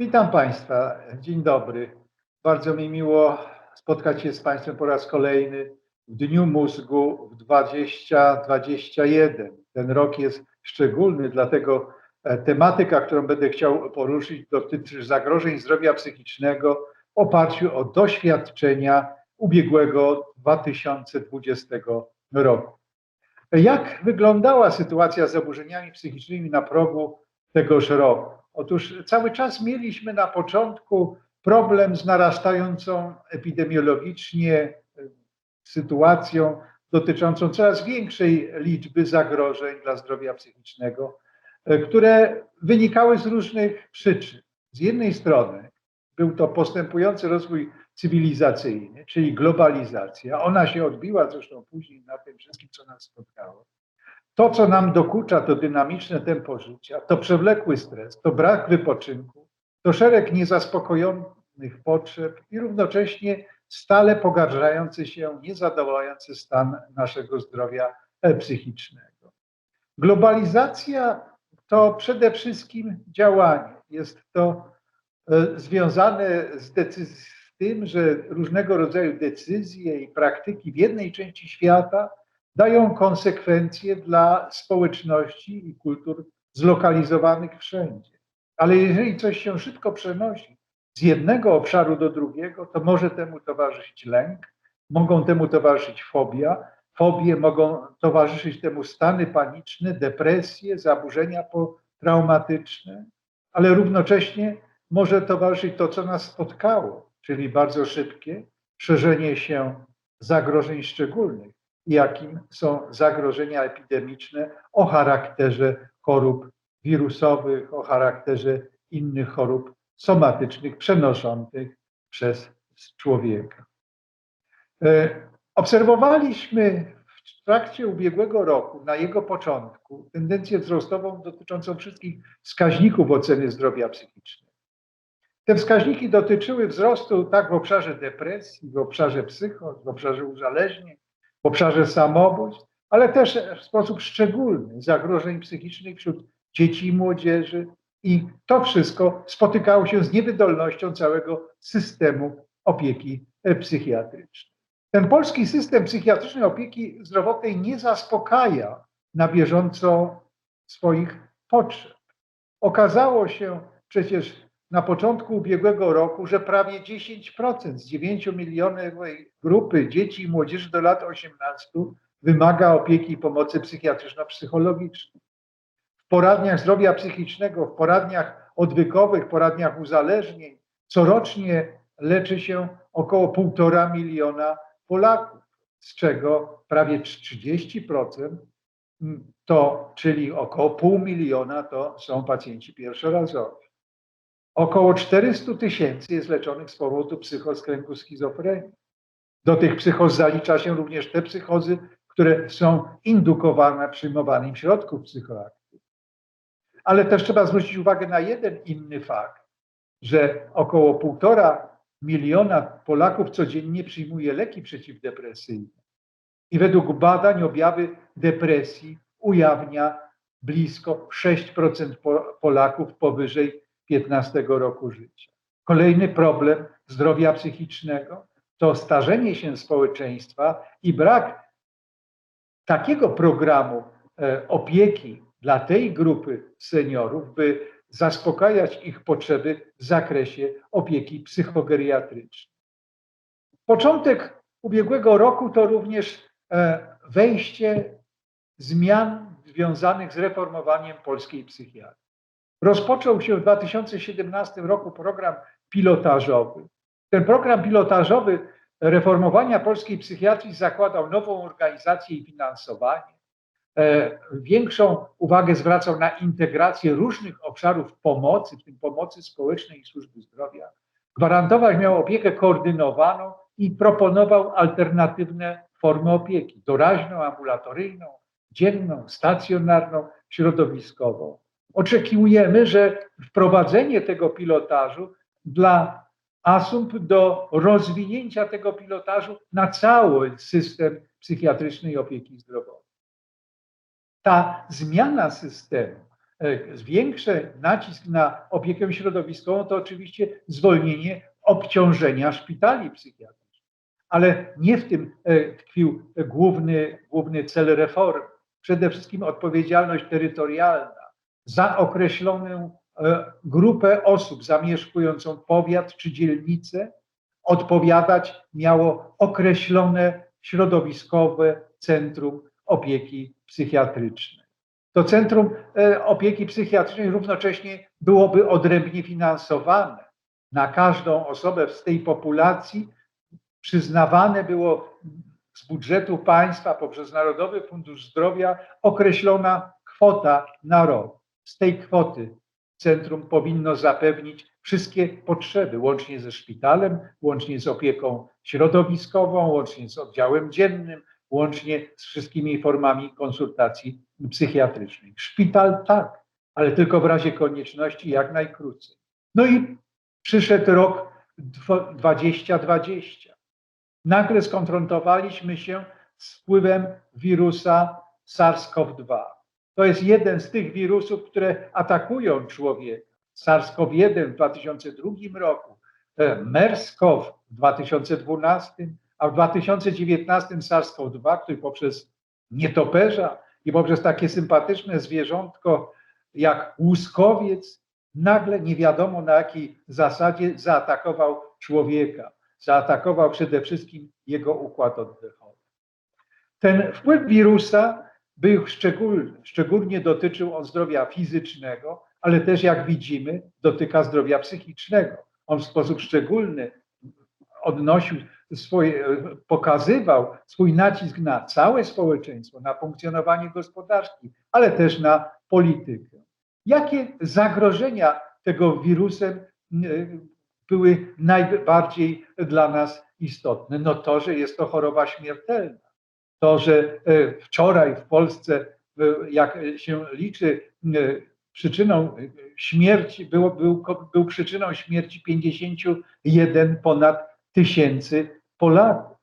Witam Państwa. Dzień dobry. Bardzo mi miło spotkać się z Państwem po raz kolejny w Dniu Mózgu w 2021. Ten rok jest szczególny, dlatego tematyka, którą będę chciał poruszyć, dotyczy zagrożeń zdrowia psychicznego w oparciu o doświadczenia ubiegłego 2020 roku. Jak wyglądała sytuacja z zaburzeniami psychicznymi na progu tegoż roku? Otóż cały czas mieliśmy na początku problem z narastającą epidemiologicznie e, sytuacją dotyczącą coraz większej liczby zagrożeń dla zdrowia psychicznego, e, które wynikały z różnych przyczyn. Z jednej strony był to postępujący rozwój cywilizacyjny, czyli globalizacja. Ona się odbiła zresztą później na tym wszystkim, co nas spotkało. To, co nam dokucza, to dynamiczne tempo życia, to przewlekły stres, to brak wypoczynku, to szereg niezaspokojonych potrzeb i równocześnie stale pogarszający się, niezadowalający stan naszego zdrowia e, psychicznego. Globalizacja to przede wszystkim działanie. Jest to e, związane z, z tym, że różnego rodzaju decyzje i praktyki w jednej części świata dają konsekwencje dla społeczności i kultur zlokalizowanych wszędzie. Ale jeżeli coś się szybko przenosi z jednego obszaru do drugiego, to może temu towarzyszyć lęk, mogą temu towarzyszyć fobia, fobie mogą towarzyszyć temu stany paniczne, depresje, zaburzenia traumatyczne, ale równocześnie może towarzyszyć to, co nas spotkało, czyli bardzo szybkie szerzenie się zagrożeń szczególnych, jakim są zagrożenia epidemiczne o charakterze chorób wirusowych, o charakterze innych chorób somatycznych przenoszonych przez człowieka. Obserwowaliśmy w trakcie ubiegłego roku, na jego początku, tendencję wzrostową dotyczącą wszystkich wskaźników oceny zdrowia psychicznego. Te wskaźniki dotyczyły wzrostu tak w obszarze depresji, w obszarze psychos, w obszarze uzależnień, w obszarze samobójstw, ale też w sposób szczególny zagrożeń psychicznych wśród dzieci i młodzieży. I to wszystko spotykało się z niewydolnością całego systemu opieki psychiatrycznej. Ten polski system psychiatrycznej opieki zdrowotnej nie zaspokaja na bieżąco swoich potrzeb. Okazało się przecież na początku ubiegłego roku, że prawie 10% z 9 milionowej grupy dzieci i młodzieży do lat 18 wymaga opieki i pomocy psychiatryczno-psychologicznej. W poradniach zdrowia psychicznego, w poradniach odwykowych, poradniach uzależnień corocznie leczy się około półtora miliona Polaków, z czego prawie 30% to, czyli około pół miliona to są pacjenci pierwszorazowi. Około 400 tysięcy jest leczonych z powodu psychos kręgu schizofrenii. Do tych psychos zalicza się również te psychozy, które są indukowane przyjmowaniem środków psychoaktywnych. Ale też trzeba zwrócić uwagę na jeden inny fakt, że około półtora miliona Polaków codziennie przyjmuje leki przeciwdepresyjne. I według badań objawy depresji ujawnia blisko 6% Polaków powyżej 15 roku życia. Kolejny problem zdrowia psychicznego to starzenie się społeczeństwa i brak takiego programu e, opieki dla tej grupy seniorów, by zaspokajać ich potrzeby w zakresie opieki psychogeriatrycznej. Początek ubiegłego roku to również e, wejście zmian związanych z reformowaniem polskiej psychiatrii. Rozpoczął się w 2017 roku program pilotażowy. Ten program pilotażowy reformowania polskiej psychiatrii zakładał nową organizację i finansowanie. E, większą uwagę zwracał na integrację różnych obszarów pomocy, w tym pomocy społecznej i służby zdrowia. Gwarantować miał opiekę koordynowaną i proponował alternatywne formy opieki doraźną, ambulatoryjną, dzienną, stacjonarną, środowiskową. Oczekiujemy, że wprowadzenie tego pilotażu dla asumpt do rozwinięcia tego pilotażu na cały system psychiatrycznej opieki zdrowotnej. Ta zmiana systemu, e, większy nacisk na opiekę środowiskową to oczywiście zwolnienie obciążenia szpitali psychiatrycznych. Ale nie w tym e, tkwił główny, główny cel reformy. Przede wszystkim odpowiedzialność terytorialna za określoną e, grupę osób zamieszkującą powiat czy dzielnicę odpowiadać miało określone środowiskowe centrum opieki psychiatrycznej. To centrum e, opieki psychiatrycznej równocześnie byłoby odrębnie finansowane. Na każdą osobę z tej populacji przyznawane było z budżetu państwa poprzez Narodowy Fundusz Zdrowia określona kwota na rok. Z tej kwoty centrum powinno zapewnić wszystkie potrzeby, łącznie ze szpitalem, łącznie z opieką środowiskową, łącznie z oddziałem dziennym, łącznie z wszystkimi formami konsultacji psychiatrycznej. Szpital tak, ale tylko w razie konieczności jak najkrócej. No i przyszedł rok 2020. Nagle skonfrontowaliśmy się z wpływem wirusa SARS-CoV-2. To jest jeden z tych wirusów, które atakują człowieka. SARS-CoV-1 w 2002 roku, MERS-CoV w 2012, a w 2019 SARS-CoV-2, który poprzez nietoperza i poprzez takie sympatyczne zwierzątko jak łuskowiec nagle nie wiadomo na jakiej zasadzie zaatakował człowieka. Zaatakował przede wszystkim jego układ oddechowy. Ten wpływ wirusa był szczególny. Szczególnie dotyczył on zdrowia fizycznego, ale też jak widzimy, dotyka zdrowia psychicznego. On w sposób szczególny odnosił swoje, pokazywał swój nacisk na całe społeczeństwo, na funkcjonowanie gospodarki, ale też na politykę. Jakie zagrożenia tego wirusem były najbardziej dla nas istotne? No to, że jest to choroba śmiertelna. To, że e, wczoraj w Polsce, jak się liczy, przyczyną śmierci, był, był, był przyczyną śmierci 51 ponad tysięcy Polaków.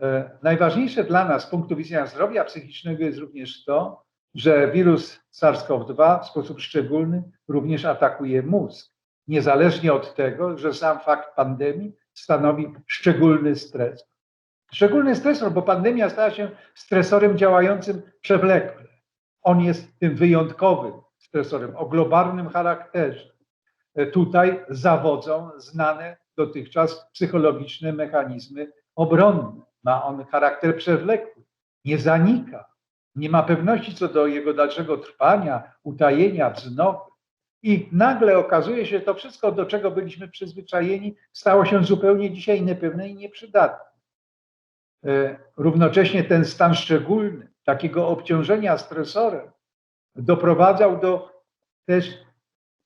E, najważniejsze dla nas z punktu widzenia zdrowia psychicznego jest również to, że wirus SARS-CoV-2 w sposób szczególny również atakuje mózg. Niezależnie od tego, że sam fakt pandemii stanowi szczególny stres. Szczególny stresor, bo pandemia stała się stresorem działającym przewlekle. On jest tym wyjątkowym stresorem o globalnym charakterze. E, tutaj zawodzą znane dotychczas psychologiczne mechanizmy obronne. Ma on charakter przewlekły, nie zanika, nie ma pewności co do jego dalszego trwania, utajenia, wznowy. I nagle okazuje się, że to wszystko, do czego byliśmy przyzwyczajeni, stało się zupełnie dzisiaj niepewne i nieprzydatne. E, równocześnie ten stan szczególny, takiego obciążenia stresorem, doprowadzał do też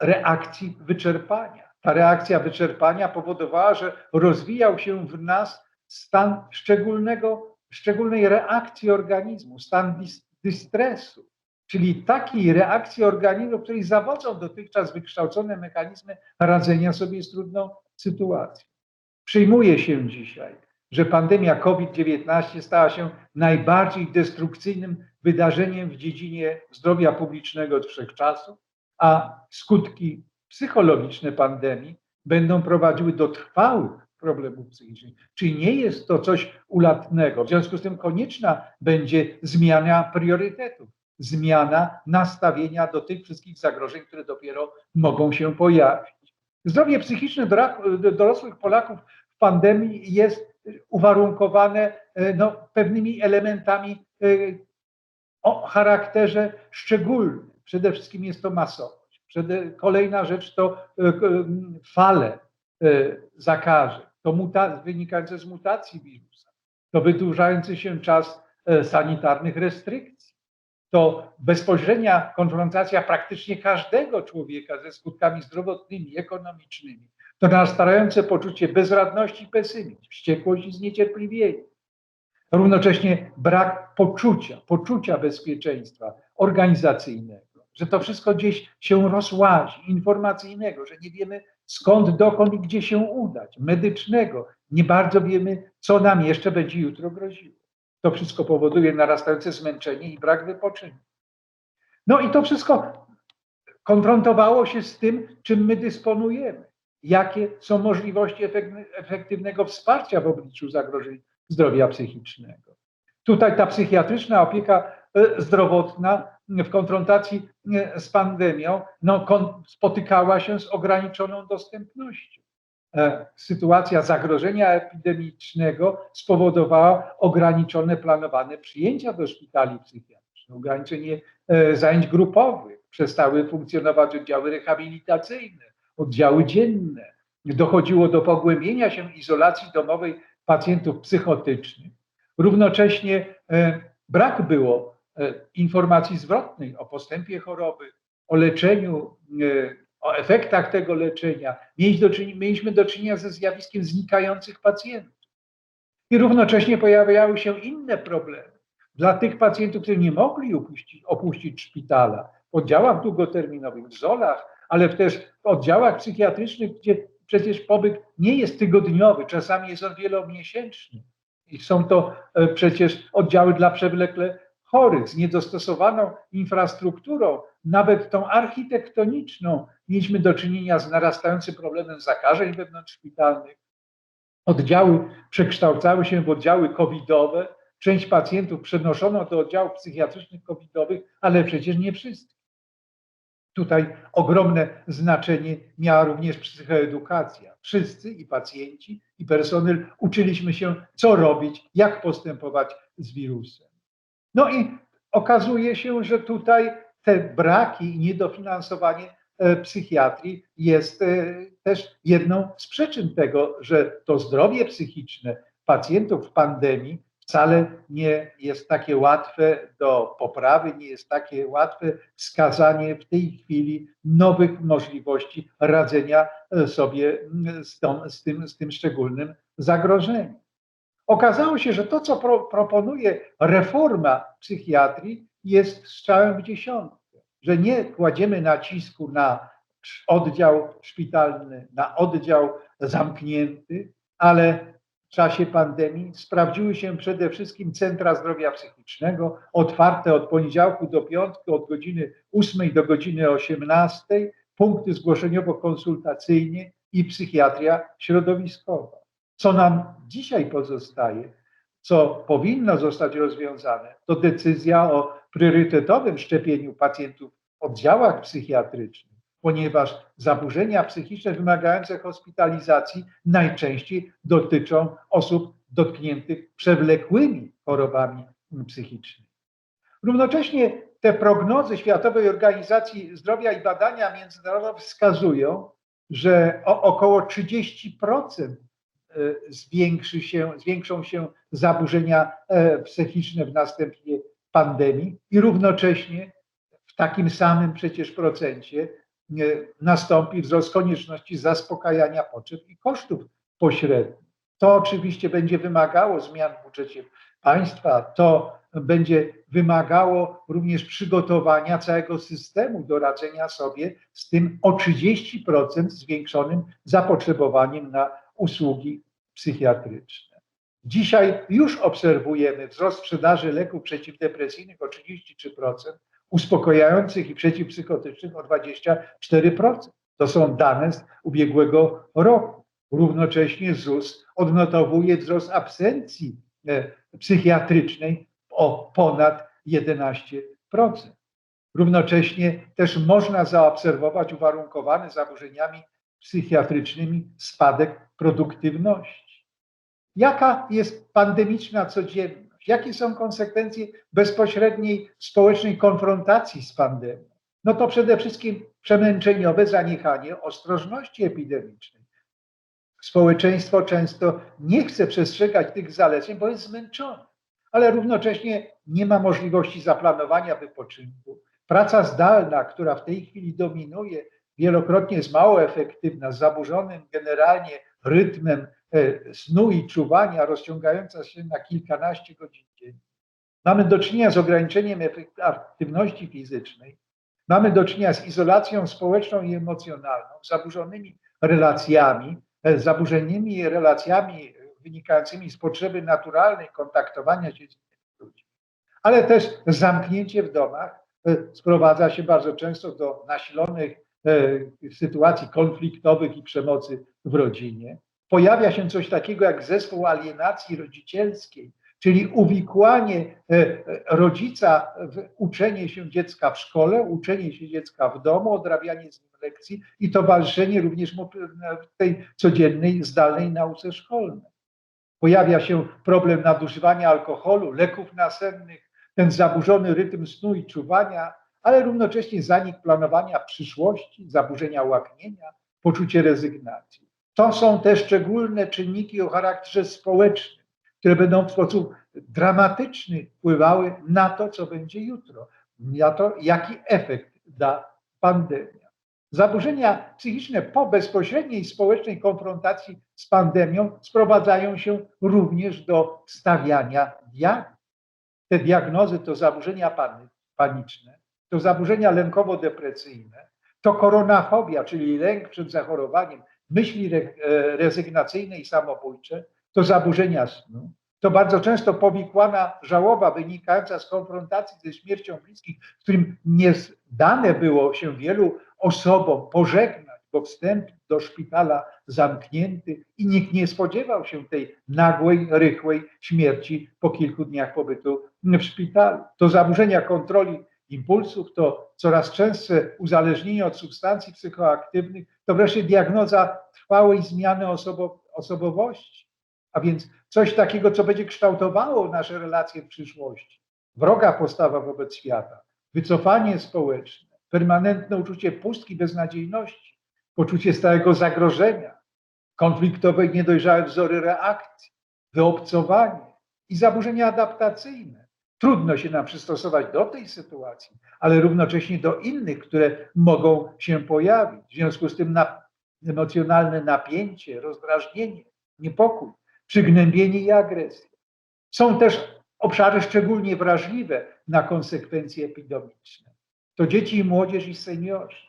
reakcji wyczerpania. Ta reakcja wyczerpania powodowała, że rozwijał się w nas stan szczególnego, szczególnej reakcji organizmu, stan dystresu, czyli takiej reakcji organizmu, której zawodzą dotychczas wykształcone mechanizmy radzenia sobie z trudną sytuacją. Przyjmuje się dzisiaj, że pandemia COVID-19 stała się najbardziej destrukcyjnym wydarzeniem w dziedzinie zdrowia publicznego od wszechczasów, a skutki psychologiczne pandemii będą prowadziły do trwałych problemów psychicznych. Czyli nie jest to coś ulatnego. W związku z tym konieczna będzie zmiana priorytetów, zmiana nastawienia do tych wszystkich zagrożeń, które dopiero mogą się pojawić. Zdrowie psychiczne dorosłych Polaków w pandemii jest uwarunkowane e, no, pewnymi elementami e, o charakterze szczególnym. Przede wszystkim jest to masowość. Kolejna rzecz to e, fale zakażeń, to muta- wynikające z mutacji wirusa, to wydłużający się czas sanitarnych restrykcji, to bezpośrednia konfrontacja praktycznie każdego człowieka ze skutkami zdrowotnymi, ekonomicznymi, to narastające poczucie bezradności, pesymizm, wściekłość i zniecierpliwienie. Równocześnie brak poczucia, poczucia bezpieczeństwa organizacyjnego. Że to wszystko gdzieś się rozłazi, informacyjnego, że nie wiemy skąd, dokąd i gdzie się udać, medycznego. Nie bardzo wiemy, co nam jeszcze będzie jutro groziło. To wszystko powoduje narastające zmęczenie i brak wypoczynku. No i to wszystko konfrontowało się z tym, czym my dysponujemy. Jakie są możliwości efektywnego wsparcia w obliczu zagrożeń zdrowia psychicznego. Tutaj ta psychiatryczna opieka e, zdrowotna w konfrontacji e, z pandemią no, spotykała się z ograniczoną dostępnością. E, sytuacja zagrożenia epidemicznego spowodowała ograniczone planowane przyjęcia do szpitali psychiatrycznych, ograniczenie zajęć grupowych, przestały funkcjonować oddziały rehabilitacyjne, oddziały dzienne. Dochodziło do pogłębienia się izolacji domowej pacjentów psychotycznych. Równocześnie e, brak było e, informacji zwrotnej o postępie choroby, o leczeniu, e, o efektach tego leczenia. Mieliśmy do czynienia ze zjawiskiem znikających pacjentów. I równocześnie pojawiały się inne problemy. Dla tych pacjentów, którzy nie mogli opuścić, opuścić szpitala, w oddziałach długoterminowych, w ZOL-ach, ale też w oddziałach psychiatrycznych, gdzie przecież pobyt nie jest tygodniowy, czasami jest on wielomiesięczny. I są to e, przecież oddziały dla przewlekle chorych, z niedostosowaną infrastrukturą, nawet tą architektoniczną. Mieliśmy do czynienia z narastającym problemem zakażeń wewnątrzszpitalnych. Oddziały przekształcały się w oddziały covidowe. Część pacjentów przenoszono do oddziałów psychiatrycznych covidowych, ale przecież nie wszyscy. Tutaj ogromne znaczenie miała również psychoedukacja. Wszyscy i pacjenci, i personel uczyliśmy się, co robić, jak postępować z wirusem. No i okazuje się, że tutaj te braki i niedofinansowanie e, psychiatrii jest e, też jedną z przyczyn tego, że to zdrowie psychiczne pacjentów w pandemii wcale nie jest takie łatwe do poprawy, nie jest takie łatwe wskazanie w tej chwili nowych możliwości radzenia sobie z, tą, z, tym, z tym szczególnym zagrożeniem. Okazało się, że to, co pro, proponuje reforma psychiatrii, jest strzałem w dziesiątkę, że nie kładziemy nacisku na oddział szpitalny, na oddział zamknięty, ale w czasie pandemii sprawdziły się przede wszystkim centra zdrowia psychicznego, otwarte od poniedziałku do piątku, od godziny 8 do godziny 18, punkty zgłoszeniowo-konsultacyjne i psychiatria środowiskowa. Co nam dzisiaj pozostaje, co powinno zostać rozwiązane, to decyzja o priorytetowym szczepieniu pacjentów w oddziałach psychiatrycznych ponieważ zaburzenia psychiczne wymagające hospitalizacji najczęściej dotyczą osób dotkniętych przewlekłymi chorobami psychicznymi. Równocześnie te prognozy Światowej Organizacji Zdrowia i Badania Międzynarodowe wskazują, że o około 30% e, zwiększy się, zwiększą się zaburzenia e, psychiczne w następie pandemii i równocześnie w takim samym przecież procencie nastąpi wzrost konieczności zaspokajania potrzeb i kosztów pośrednich. To oczywiście będzie wymagało zmian w budżecie państwa, to będzie wymagało również przygotowania całego systemu do radzenia sobie z tym o 30% zwiększonym zapotrzebowaniem na usługi psychiatryczne. Dzisiaj już obserwujemy wzrost sprzedaży leków przeciwdepresyjnych o 33%, uspokajających i przeciwpsychotycznych o 24%. To są dane z ubiegłego roku. Równocześnie ZUS odnotowuje wzrost absencji e, psychiatrycznej o ponad 11%. Równocześnie też można zaobserwować uwarunkowany zaburzeniami psychiatrycznymi spadek produktywności. Jaka jest pandemiczna codzienność? Jakie są konsekwencje bezpośredniej społecznej konfrontacji z pandemią? No to przede wszystkim przemęczeniowe zaniechanie ostrożności epidemicznej. Społeczeństwo często nie chce przestrzegać tych zaleceń, bo jest zmęczone, ale równocześnie nie ma możliwości zaplanowania wypoczynku. Praca zdalna, która w tej chwili dominuje, wielokrotnie jest mało efektywna, z zaburzonym generalnie rytmem E, snu i czuwania rozciągająca się na kilkanaście godzin dziennie. Mamy do czynienia z ograniczeniem aktywności fizycznej. Mamy do czynienia z izolacją społeczną i emocjonalną, zaburzonymi relacjami, e, zaburzonymi relacjami wynikającymi z potrzeby naturalnej kontaktowania się z innymi ludźmi, ale też zamknięcie w domach e, sprowadza się bardzo często do nasilonych e, sytuacji konfliktowych i przemocy w rodzinie. Pojawia się coś takiego jak zespół alienacji rodzicielskiej, czyli uwikłanie rodzica w uczenie się dziecka w szkole, uczenie się dziecka w domu, odrabianie z nim lekcji i towarzyszenie również w tej codziennej, zdalnej nauce szkolnej. Pojawia się problem nadużywania alkoholu, leków nasennych, ten zaburzony rytm snu i czuwania, ale równocześnie zanik planowania przyszłości, zaburzenia łaknienia, poczucie rezygnacji. To są te szczególne czynniki o charakterze społecznym, które będą w sposób dramatyczny wpływały na to, co będzie jutro, na to, jaki efekt da pandemia. Zaburzenia psychiczne po bezpośredniej społecznej konfrontacji z pandemią sprowadzają się również do stawiania diagnoz. Te diagnozy to zaburzenia paniczne, to zaburzenia lękowo-depresyjne, to koronafobia, czyli lęk przed zachorowaniem, myśli rezygnacyjne i samobójcze, to zaburzenia snu, to bardzo często powikłana żałoba wynikająca z konfrontacji ze śmiercią bliskich, z którym nie dane było się wielu osobom pożegnać, bo wstęp do szpitala zamknięty i nikt nie spodziewał się tej nagłej, rychłej śmierci po kilku dniach pobytu w szpitalu. To zaburzenia kontroli impulsów, to coraz częstsze uzależnienie od substancji psychoaktywnych, to wreszcie diagnoza trwałej zmiany osobo osobowości, a więc coś takiego, co będzie kształtowało nasze relacje w przyszłości. Wroga postawa wobec świata, wycofanie społeczne, permanentne uczucie pustki, beznadziejności, poczucie stałego zagrożenia, konfliktowe i niedojrzałe wzory reakcji, wyobcowanie i zaburzenia adaptacyjne. Trudno się nam przystosować do tej sytuacji, ale równocześnie do innych, które mogą się pojawić. W związku z tym na, emocjonalne napięcie, rozdrażnienie, niepokój, przygnębienie i agresja. Są też obszary szczególnie wrażliwe na konsekwencje epidemiczne to dzieci i młodzież i seniorzy.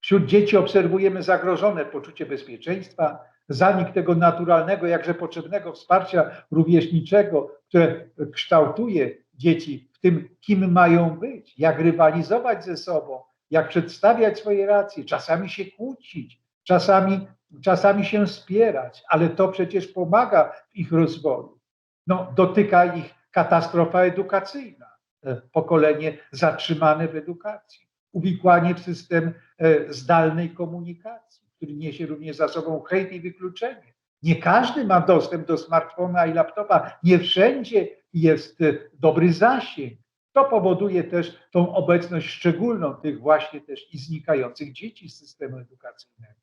Wśród dzieci obserwujemy zagrożone poczucie bezpieczeństwa, zanik tego naturalnego, jakże potrzebnego wsparcia rówieśniczego, które kształtuje dzieci w tym, kim mają być, jak rywalizować ze sobą, jak przedstawiać swoje racje, czasami się kłócić, czasami, czasami się wspierać, ale to przecież pomaga w ich rozwoju. No, dotyka ich katastrofa edukacyjna E, pokolenie zatrzymane w edukacji, uwikłanie w system e, zdalnej komunikacji, który niesie również za sobą hejt i wykluczenie. Nie każdy ma dostęp do smartfona i laptopa, nie wszędzie jest e, dobry zasięg. To powoduje też tą obecność szczególną tych właśnie też i znikających dzieci z systemu edukacyjnego.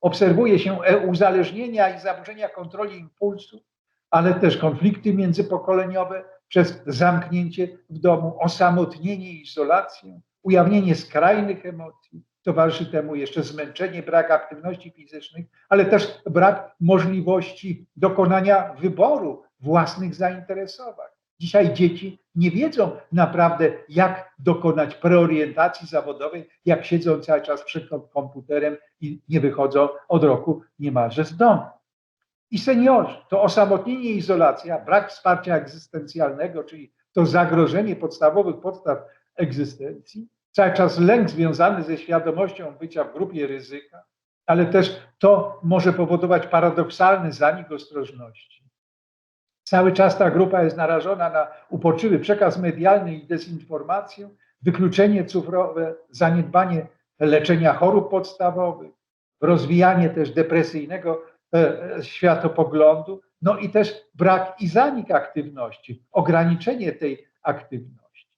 Obserwuje się uzależnienia i zaburzenia kontroli impulsu, ale też konflikty międzypokoleniowe, przez zamknięcie w domu, osamotnienie i izolację, ujawnienie skrajnych emocji. Towarzyszy temu jeszcze zmęczenie, brak aktywności fizycznych, ale też brak możliwości dokonania wyboru własnych zainteresowań. Dzisiaj dzieci nie wiedzą naprawdę, jak dokonać preorientacji zawodowej, jak siedzą cały czas przed komputerem i nie wychodzą od roku niemalże z domu i seniorzy. To osamotnienie i izolacja, brak wsparcia egzystencjalnego, czyli to zagrożenie podstawowych podstaw egzystencji, cały czas lęk związany ze świadomością bycia w grupie ryzyka, ale też to może powodować paradoksalny zanik ostrożności. Cały czas ta grupa jest narażona na upoczywy przekaz medialny i dezinformację, wykluczenie cyfrowe, zaniedbanie leczenia chorób podstawowych, rozwijanie też depresyjnego E, światopoglądu, no i też brak i zanik aktywności, ograniczenie tej aktywności.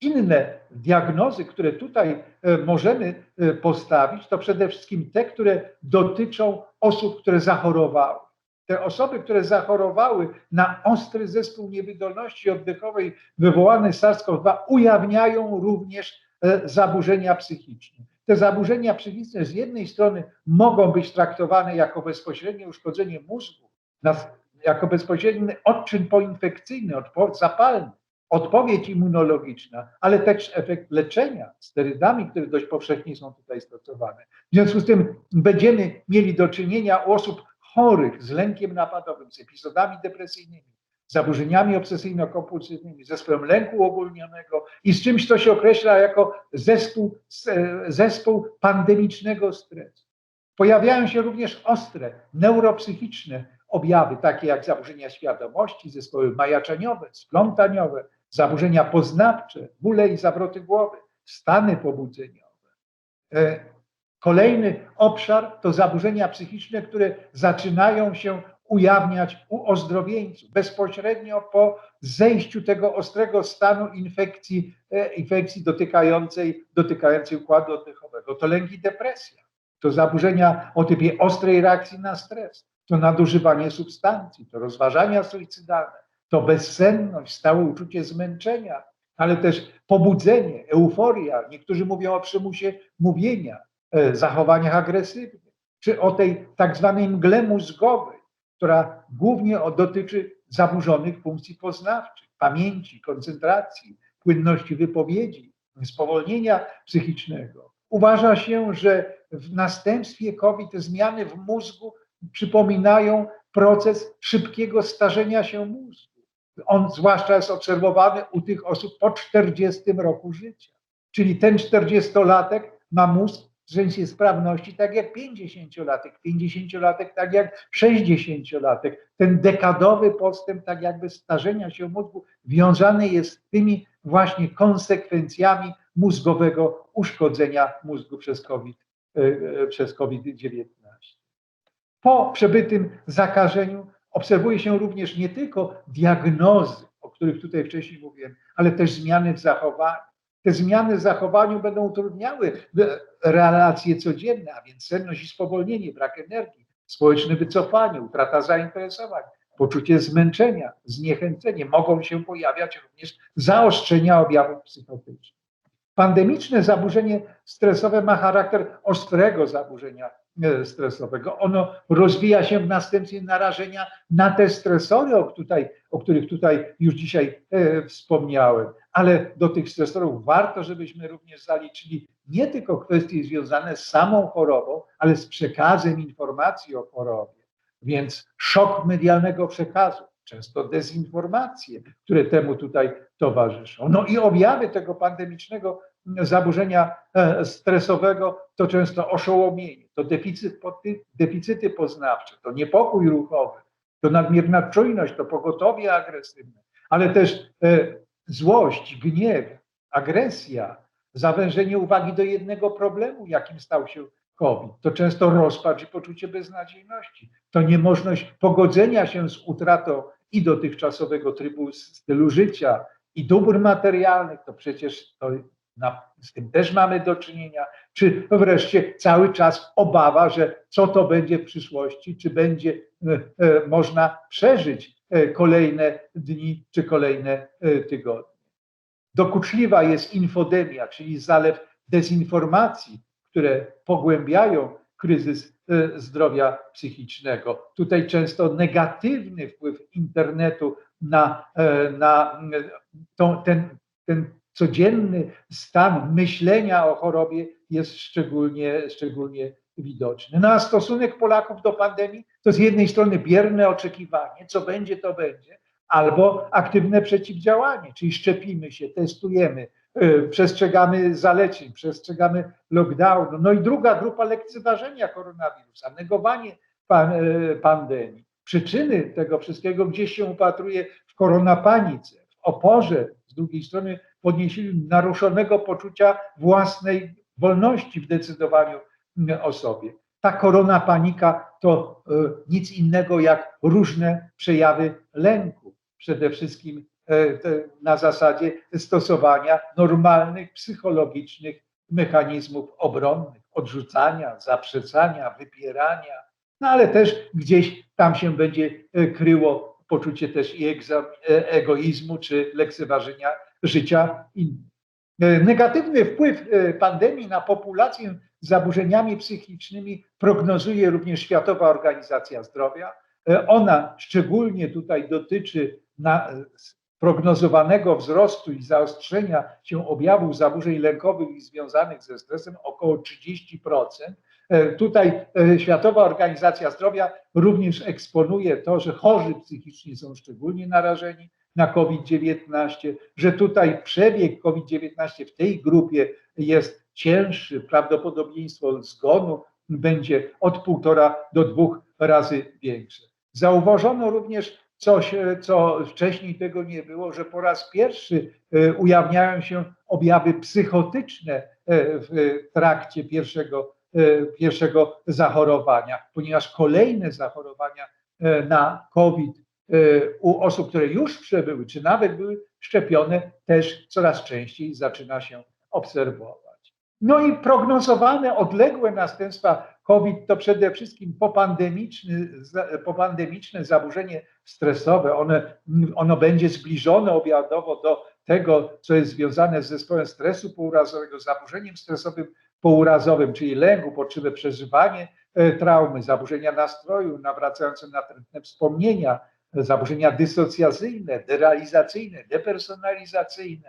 Inne diagnozy, które tutaj e, możemy e, postawić, to przede wszystkim te, które dotyczą osób, które zachorowały. Te osoby, które zachorowały na ostry zespół niewydolności oddechowej wywołany SARS-CoV-2, ujawniają również zaburzenia psychiczne. Te zaburzenia psychiczne z jednej strony mogą być traktowane jako bezpośrednie uszkodzenie mózgu, jako bezpośredni odczyn poinfekcyjny, zapalny, odpowiedź immunologiczna, ale też efekt leczenia sterydami, które dość powszechnie są tutaj stosowane. W związku z tym będziemy mieli do czynienia u osób chorych z lękiem napadowym, z epizodami depresyjnymi, zaburzeniami obsesyjno-kompulsywnymi, zespołem lęku uogólnionego i z czymś, co się określa jako zespół, zespół pandemicznego stresu. Pojawiają się również ostre, neuropsychiczne objawy, takie jak zaburzenia świadomości, zespoły majaczeniowe, splątaniowe, zaburzenia poznawcze, bóle i zawroty głowy, stany pobudzeniowe. Kolejny obszar to zaburzenia psychiczne, które zaczynają się ujawniać u ozdrowieńców bezpośrednio po zejściu tego ostrego stanu infekcji, e, infekcji dotykającej, dotykającej układu oddechowego. To lęk i depresja, to zaburzenia o typie ostrej reakcji na stres, to nadużywanie substancji, to rozważania suicydalne, to bezsenność, stałe uczucie zmęczenia, ale też pobudzenie, euforia. Niektórzy mówią o przymusie mówienia, zachowaniach agresywnych, czy o tej tak zwanej mgle mózgowej, która głównie dotyczy zaburzonych funkcji poznawczych, pamięci, koncentracji, płynności wypowiedzi, spowolnienia psychicznego. Uważa się, że w następstwie COVID zmiany w mózgu przypominają proces szybkiego starzenia się mózgu. On zwłaszcza jest obserwowany u tych osób po 40 roku życia. Czyli ten 40-latek ma mózg sprawności tak jak 50-latek, 50-latek tak jak 60-latek. Ten dekadowy postęp tak jakby starzenia się mózgu wiązany jest z tymi właśnie konsekwencjami mózgowego uszkodzenia mózgu przez COVID, e, e, przez COVID-19. Po przebytym zakażeniu obserwuje się również nie tylko diagnozy, o których tutaj wcześniej mówiłem, ale też zmiany w zachowaniu. Te zmiany w zachowaniu będą utrudniały relacje codzienne, a więc senność i spowolnienie, brak energii, społeczne wycofanie, utrata zainteresowań, poczucie zmęczenia, zniechęcenie. Mogą się pojawiać również zaostrzenia objawów psychotycznych. Pandemiczne zaburzenie stresowe ma charakter ostrego zaburzenia stresowego. Ono rozwija się w następstwie narażenia na te stresory, o, tutaj, o których tutaj już dzisiaj e, wspomniałem. Ale do tych stresorów warto, żebyśmy również zaliczyli nie tylko kwestie związane z samą chorobą, ale z przekazem informacji o chorobie. Więc szok medialnego przekazu, często dezinformacje, które temu tutaj towarzyszą. No i objawy tego pandemicznego zaburzenia e, stresowego to często oszołomienie, to deficyt, deficyty poznawcze, to niepokój ruchowy, to nadmierna czujność, to pogotowie agresywne, ale też e, złość, gniew, agresja, zawężenie uwagi do jednego problemu, jakim stał się COVID. To często rozpacz i poczucie beznadziejności. To niemożność pogodzenia się z utratą i dotychczasowego trybu stylu życia, i dóbr materialnych, to przecież to na, z tym też mamy do czynienia, czy wreszcie cały czas obawa, że co to będzie w przyszłości, czy będzie e, e, można przeżyć e, kolejne dni czy kolejne tygodnie. Dokuczliwa jest infodemia, czyli zalew dezinformacji, które pogłębiają kryzys zdrowia psychicznego. Tutaj często negatywny wpływ internetu na, na ten, ten codzienny stan myślenia o chorobie jest szczególnie, szczególnie widoczny. No a stosunek Polaków do pandemii to z jednej strony bierne oczekiwanie, co będzie, to będzie, albo aktywne przeciwdziałanie, czyli szczepimy się, testujemy, yy, przestrzegamy zaleceń, przestrzegamy lockdownu. No i druga grupa lekceważenia koronawirusa, negowanie pan, yy, pandemii. Przyczyny tego wszystkiego gdzieś się upatruje w koronapanice, w oporze z drugiej strony naruszonego poczucia własnej wolności w decydowaniu o sobie. Ta korona panika to e, nic innego jak różne przejawy lęku, przede wszystkim e, na zasadzie stosowania normalnych psychologicznych mechanizmów obronnych, odrzucania, zaprzeczania, wypierania, no ale też gdzieś tam się będzie e, kryło poczucie też i egoizmu czy lekceważenia życia innych. E, negatywny wpływ e, pandemii na populację z zaburzeniami psychicznymi prognozuje również Światowa Organizacja Zdrowia. E, ona szczególnie tutaj dotyczy prognozowanego wzrostu i zaostrzenia się objawów zaburzeń lękowych i związanych ze stresem około 30%. E, tutaj e, Światowa Organizacja Zdrowia również eksponuje to, że chorzy psychicznie są szczególnie narażeni na COVID-19, że tutaj przebieg COVID-19 w tej grupie jest cięższy, prawdopodobieństwo zgonu będzie od półtora do dwóch razy większe. Zauważono również coś, co wcześniej tego nie było, że po raz pierwszy e, ujawniają się objawy psychotyczne w trakcie pierwszego, pierwszego zachorowania, ponieważ kolejne zachorowania na COVID u osób, które już przebyły, czy nawet były szczepione, też coraz częściej zaczyna się obserwować. No i prognozowane odległe następstwa COVID to przede wszystkim popandemiczny, popandemiczne zaburzenie stresowe. One, ono będzie zbliżone objawowo do tego, co jest związane z zespołem stresu pourazowego, zaburzeniem stresowym pourazowym, czyli lęku, potrzeby przeżywanie e, traumy, zaburzenia nastroju, nawracające natrętne wspomnienia, zaburzenia dysocjacyjne, derealizacyjne, depersonalizacyjne,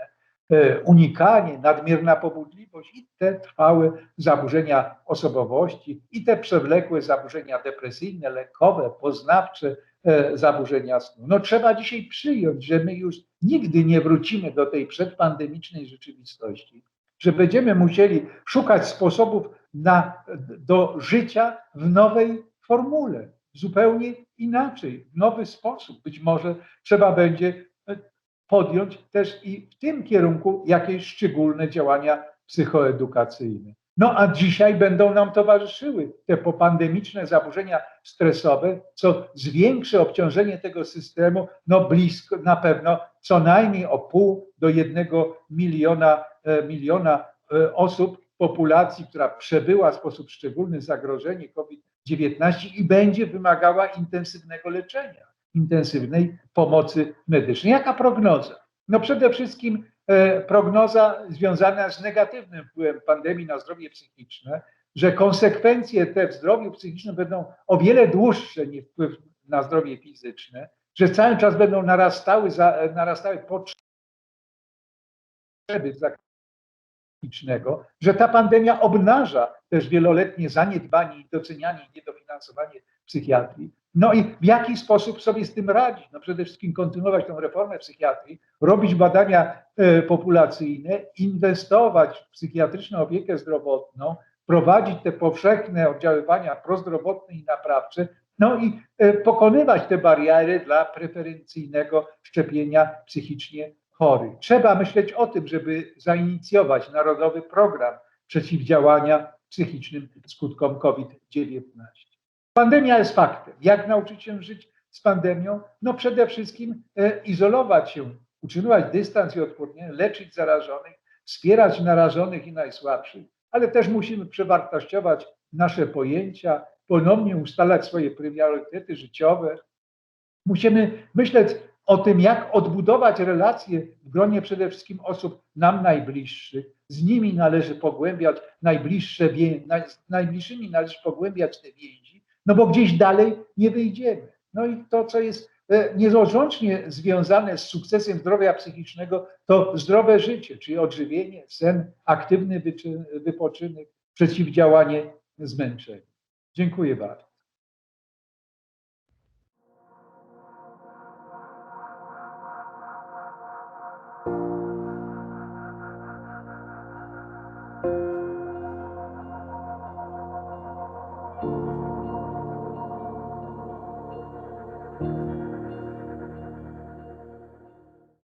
E, unikanie, nadmierna pobudliwość i te trwałe zaburzenia osobowości i te przewlekłe zaburzenia depresyjne, lękowe, poznawcze e, zaburzenia snu. No trzeba dzisiaj przyjąć, że my już nigdy nie wrócimy do tej przedpandemicznej rzeczywistości, że będziemy musieli szukać sposobów na, do życia w nowej formule, zupełnie inaczej, w nowy sposób. Być może trzeba będzie podjąć też i w tym kierunku jakieś szczególne działania psychoedukacyjne. No a dzisiaj będą nam towarzyszyły te popandemiczne zaburzenia stresowe, co zwiększy obciążenie tego systemu, no blisko, na pewno co najmniej o pół do jednego miliona, e, miliona e, osób populacji, która przebyła w sposób szczególny zagrożenie COVID-19 i będzie wymagała intensywnego leczenia intensywnej pomocy medycznej. Jaka prognoza? No przede wszystkim e, prognoza związana z negatywnym wpływem pandemii na zdrowie psychiczne, że konsekwencje te w zdrowiu psychicznym będą o wiele dłuższe niż wpływ na zdrowie fizyczne, że cały czas będą narastały, narastały potrzeby że ta pandemia obnaża też wieloletnie zaniedbanie docenianie i niedofinansowanie psychiatrii, no i w jaki sposób sobie z tym radzić? No przede wszystkim kontynuować tę reformę psychiatrii, robić badania e, populacyjne, inwestować w psychiatryczną opiekę zdrowotną, prowadzić te powszechne oddziaływania prozdrowotne i naprawcze, no i e, pokonywać te bariery dla preferencyjnego szczepienia psychicznie chorych. Trzeba myśleć o tym, żeby zainicjować narodowy program przeciwdziałania psychicznym skutkom COVID-19. Pandemia jest faktem. Jak nauczyć się żyć z pandemią? No przede wszystkim e, izolować się, utrzymywać dystans i odpornie, leczyć zarażonych, wspierać narażonych i najsłabszych, ale też musimy przewartościować nasze pojęcia, ponownie ustalać swoje priorytety życiowe. Musimy myśleć o tym, jak odbudować relacje w gronie przede wszystkim osób nam najbliższych. Z nimi należy pogłębiać najbliższe, z najbliższymi należy pogłębiać te więzi, no bo gdzieś dalej nie wyjdziemy. No i to, co jest e, nierozłącznie związane z sukcesem zdrowia psychicznego, to zdrowe życie, czyli odżywienie, sen, aktywny wypoczynek, przeciwdziałanie zmęczeniu. Dziękuję bardzo.